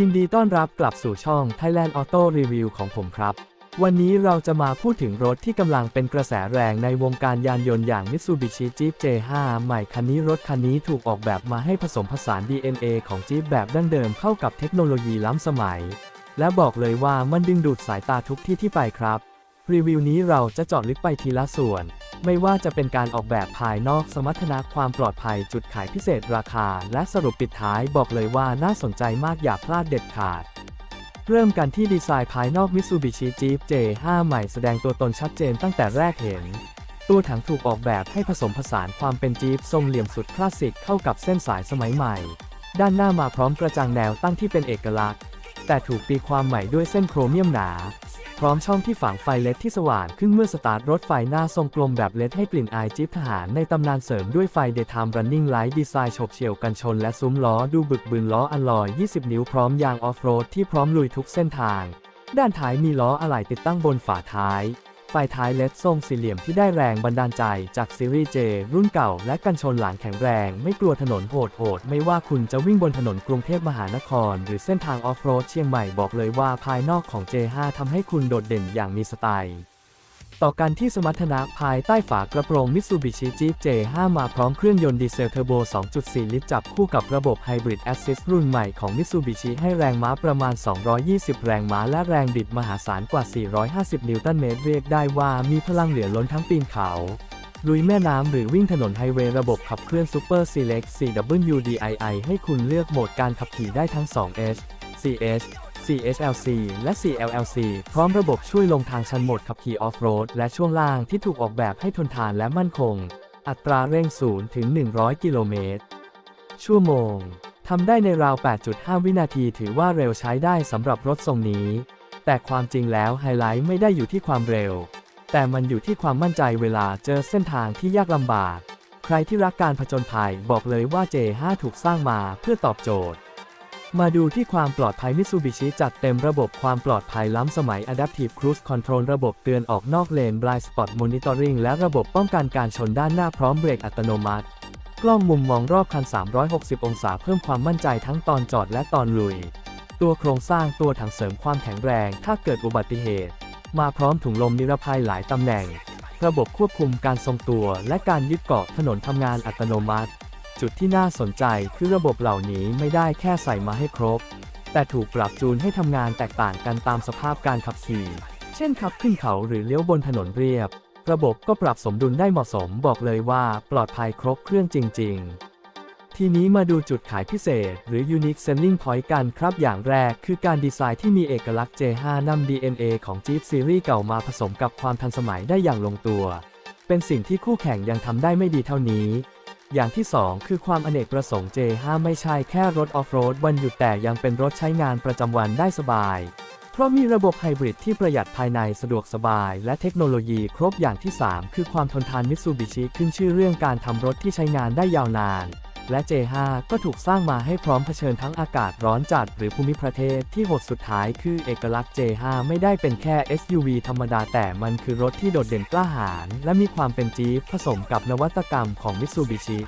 ยินดีต้อนรับกลับสู่ช่อง Thailand Auto Review ของผมครับ วันนี้เราจะมาพูดถึงรถที่กำลังเป็นกระแสแรงในวงการยานยนต์อย่าง Mitsubishi Jeep J5 ใหม่คันนี้รถคันนี้ถูกออกแบบมาให้ผสมผสาน DNA ของ Jeep แบบดั้งเดิมเข้ากับเทคโนโลยีล้ำสมัย และบอกเลยว่ามันดึงดูดสายตาทุกที่ที่ไปครับ รีวิวนี้เราจะเจาะลึกไปทีละส่วน ไม่ว่าจะเป็นการออกแบบภายนอกสมรรถนะความปลอดภัยจุดขายพิเศษราคา และสรุปปิดท้ายบอกเลยว่าน่าสนใจมากอย่าพลาดเด็ดขาดเริ่มกันที่ดีไซน์ภายนอก Mitsubishi Jeep J5 ใหม่แสดงตัวตนชัดเจนตั้งแต่แรกเห็น ตัวถังถูกออกแบบให้ผสมผสานความเป็นจี๊ปทรงเหลี่ยมสุดคลาสสิกเข้ากับเส้นสายสมัยใหม่ ด้านหน้ามาพร้อมกระจังแนวตั้งที่เป็นเอกลักษณ์ แต่ถูกตีความใหม่ด้วยเส้นโครเมียมหนา พร้อมช่องที่ฝังไฟเลดที่สว่างขึ้นเมื่อสตาร์ทรถไฟหน้าทรงกลมแบบเลดให้กลิ่นอายจิ๊บทหารในตำนานเสริมด้วยไฟ Daytime Running Light ดีไซน์ฉกเฉี่ยวกันชนและซุ้มล้อดูบึกบึนล้ออัลลอย 20 นิ้วพร้อมยางออฟโรดที่พร้อมลุยทุกเส้นทาง ด้านท้ายมีล้ออะไหล่ติดตั้งบนฝาท้าย ไฟท้ายเลดทรงสี่เหลี่ยมที่ได้แรงบันดาลใจจากซีรีส์ J รุ่นเก่าและกันชนหลังแข็งแรง ไม่กลัวถนนโหดๆไม่ว่าคุณจะวิ่งบนถนนกรุงเทพมหานคร หรือเส้นทางออฟโรดเชียงใหม่บอกเลยว่าภายนอกของ J5 ทำให้คุณโดดเด่นอย่างมีสไตล์ ต่อกันที่สมรรถนะภายใต้ฝากระโปรง Mitsubishi Jeep J5 มาพร้อมเครื่องยนต์ดีเซลเทอร์โบ 2.4 ลิตรจับคู่กับระบบ Hybrid Assist รุ่นใหม่ของ Mitsubishi ให้แรงม้าประมาณ 220 แรงม้าและแรงบิดมหาศาลกว่า 450 นิวตันเมตรเรียกได้ว่ามีพลังเหลือล้นทั้งปีนเขาลุยแม่น้ำหรือวิ่งถนนไฮเวย์ระบบขับเคลื่อน Super Select 4WDII ให้คุณเลือกโหมดการขับขี่ได้ทั้ง 2H CH CHLC และ CLLC พร้อมระบบช่วยลงทางชันโหมดขับขี่ออฟโรดและช่วงล่างที่ถูกออกแบบให้ทนทานและมั่นคง อัตราเร่ง0ถึง 100 กิโลเมตร ชั่วโมง ทำได้ในราว 8.5 วินาทีถือว่าเร็วใช้ได้สำหรับรถทรงนี้ แต่ความจริงแล้วไฮไลท์ไม่ได้อยู่ที่ความเร็ว แต่มันอยู่ที่ความมั่นใจเวลาเจอเส้นทางที่ยากลำบาก ใครที่รักการผจญภัยบอกเลยว่า J5 ถูกสร้างมาเพื่อตอบโจทย์ มาดูที่ความปลอดภัย Mitsubishi จัดเต็มระบบความปลอดภัยล้ำสมัย Adaptive Cruise Control ระบบเตือนออกนอกเลน Blind Spot Monitoring และระบบป้องกันการชนด้านหน้าพร้อมเบรกอัตโนมัติ กล้องมุมมองรอบคัน 360 องศาเพิ่มความมั่นใจทั้งตอนจอดและตอนลุย ตัวโครงสร้างตัวถังเสริมความแข็งแรง ถ้าเกิดอุบัติเหตุ มาพร้อมถุงลมนิรภัยหลายตำแหน่ง ระบบควบคุมการทรงตัว และการยึดเกาะถนนทำงานอัตโนมัติ จุดที่น่าสนใจคือระบบเหล่านี้ไม่ได้แค่ใส่มาให้ครบ แต่ถูกปรับจูนให้ทำงานแตกต่างกันตามสภาพการขับขี่ เช่นขับขึ้นเขาหรือเลี้ยวบนถนนเรียบ ระบบก็ปรับสมดุลได้เหมาะสมบอกเลยว่าปลอดภัยครบเครื่องจริง ๆทีนี้มาดูจุดขายพิเศษ หรือ Unique Selling Point กันครับอย่างแรกคือการดีไซน์ที่มีเอกลักษณ์ J5 นำ DNA ของ Jeep Series เก่ามาผสมกับความทันสมัยได้อย่างลงตัว เป็นสิ่งที่คู่แข่งยังทำได้ไม่ดีเท่านี้ อย่างที่ 2 คือความอเนกประสงค์ J5 ไม่ใช่แค่รถออฟโรดวันหยุดแต่ยังเป็นรถใช้งานประจำวันได้สบาย เพราะมีระบบไฮบริดที่ประหยัดภายในสะดวกสบาย และเทคโนโลยีครบอย่างที่ 3 คือความทนทานมิตซูบิชิขึ้นชื่อเรื่องการทำรถที่ใช้งานได้ยาวนาน และ J5 ก็ถูกสร้างมาให้พร้อมเผชิญทั้งอากาศร้อนจัดหรือภูมิประเทศที่โหดสุดท้ายคือเอกลักษณ์ J5 ไม่ได้เป็นแค่ SUV ธรรมดาแต่มันคือรถที่โดดเด่นกล้าหาญและมีความเป็นจี๊ปผสมกับนวัตกรรมของมิตซูบิชิ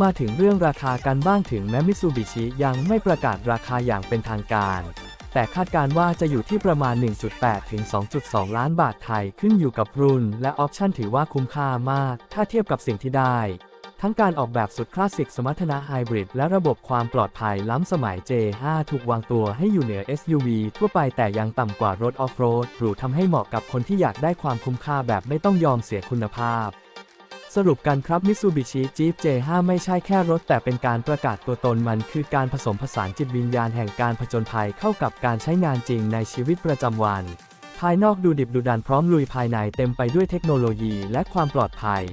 มาถึงเรื่องราคากันบ้างถึงแม้มิ t ซูบิชิยังไม่ประกาศราคาอย่างเป็นทางการแต่คาดการว่าจะอยู่ที่ประมาณ 1.8 ถึง 2.2 ล้านบาทไทยขึ้นอยู่กับรุ่น และออปชั่นถือว่าคุ้มค่ามาก ถ้าเทียบกับสิ่งที่ได้ ทั้งการออกแบบสุดคลาสสิกสมรรถนะไฮบริดและระบบความปลอดภัยล้ำสมัย J5 ถูกวางตัวให้อยู่เหนือ SUV ทั่วไปแต่ยังต่ำกว่ารถออฟโรดหรูทำให้เหมาะกับคนที่อยากได้ความคุ้มค่าแบบไม่ต้องยอมเสียคุณภาพสรุปกันครับ Mitsubishi Jeep J5 ไม่ใช่แค่รถแต่เป็นการประกาศตัวตนมันคือการผสมผสานจิตวิญญาณแห่งการผจญภัยเข้ากับการใช้งานจริงในชีวิตประจำวัน ภายนอกดูดิบดูดันพร้อมลุยภายในเต็มไปด้วยเทคโนโลยีและความปลอดภัย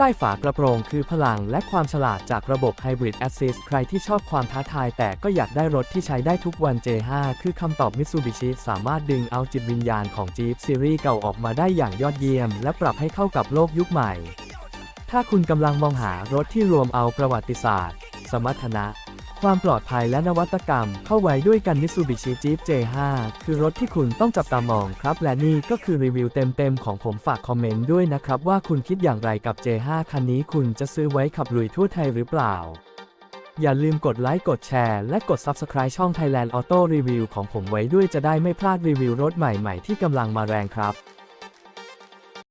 ใต้ฝากระโปรงคือพลังและความฉลาดจากระบบ Hybrid Assist ใครที่ชอบความท้าทายแต่ก็อยากได้รถที่ใช้ได้ทุกวัน J5 คือคำตอบ Mitsubishi สามารถดึงเอาจิตวิญญาณของ Jeep Series เก่าออกมาได้อย่างยอดเยี่ยม และปรับให้เข้ากับโลกยุคใหม่ ถ้าคุณกำลังมองหารถที่รวมเอาประวัติศาสตร์ สมรรถนะ ความปลอดภัยและนวัตกรรม เข้าไว้ด้วยกัน Mitsubishi Jeep J5 คือรถที่คุณต้องจับตามองครับ และนี่ก็คือรีวิวเต็มๆ ของผมฝากคอมเมนต์ด้วยนะครับ ว่าคุณคิดอย่างไรกับ J5 คันนี้คุณจะซื้อไว้ขับลุยทั่วไทยหรือเปล่า อย่าลืมกดไลค์กดแชร์และกด Subscribe ช่อง Thailand Auto Review ของผมไว้ด้วยจะได้ไม่พลาดรีวิวรถใหม่ๆ ที่กำลังมาแรงครับ